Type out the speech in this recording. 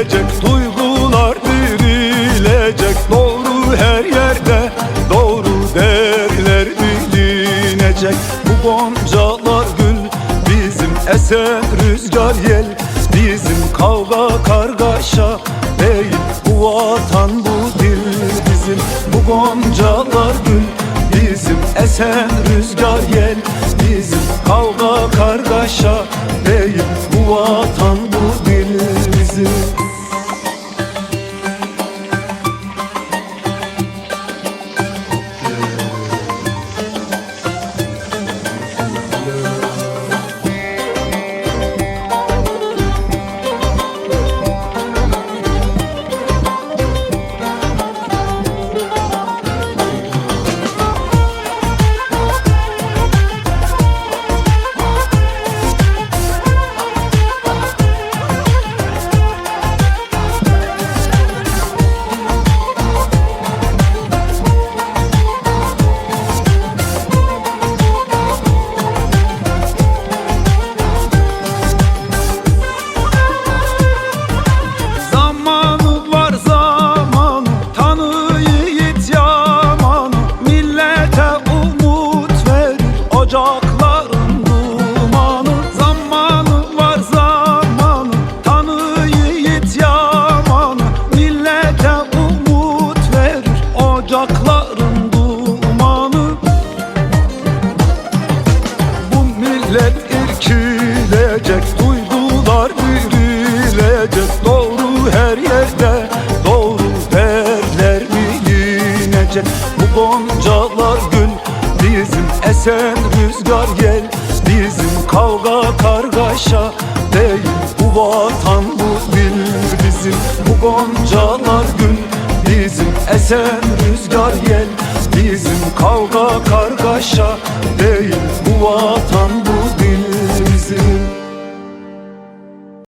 irkilecek Duygular dirilecek. Doğru her yerde Doğru değerler bilinecek. Bu goncalar gül Bizim esen rüzgar yel. Bizim kavga kargaşa değil Bu vatan bu dil. Bizim Bu goncalar gül Bizim esen rüzgar yel. Bizim Ocakların dumanı bu millet irkilecek Duygular dirilecek Doğru her yerde Doğru değerler bilinecek Bu goncalar gül Bizim esen rüzgar yel Bizim kavga kargaşa değil Bu vatan bu dil bizim. Bu goncalar gül esen rüzgar yel Bizim kavga kargaşa değil Bu vatan